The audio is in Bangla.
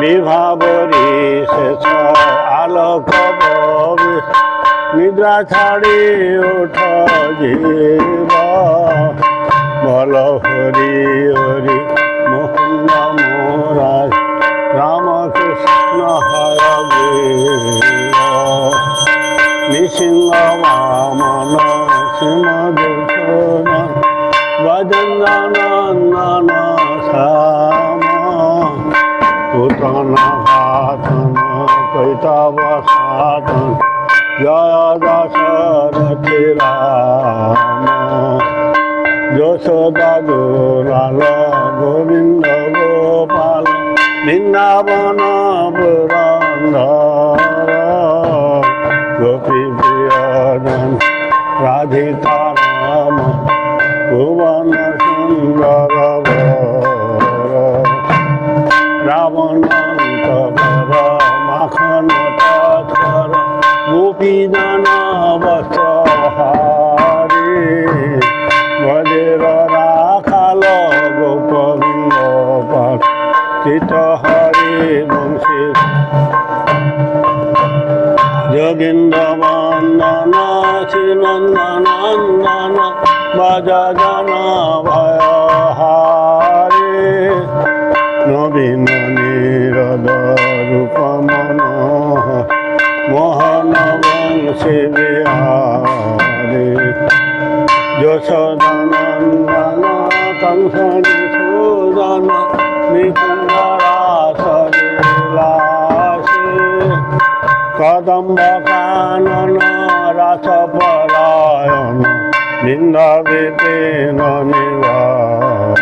বিভাবরী শেষ আলোক নিদ্রা ছাড়ি ওঠ জীব। বল হরি হরি, মোহন মোরাজ রামকৃষ্ণ হরে নৃসিংহ ভজনন্দন পুতন ঘাতন কৈতব সাধন জয় দশরথি রাম যশোদা দুলাল গোবিন্দ গোপাল বৃন্দাবন পুরন্দর গোপী প্রিয়জন রাধিকা রাম ভুবন সুন্দর গোপীজন বস্ত্রহারি বজ্র রাখাল গোপবিন্দ পাঠ চিত বংশী। যোগিন্দ্র বন্দন শ্রীনন্দনন্দন বজন ভয়হারে। নবীন যশোদনন্দন কংসনি সুদন নিকুঞ্জরাসে কদম্ব কানন রাস পরায়ণ বৃন্দাবিপীন নিবাসী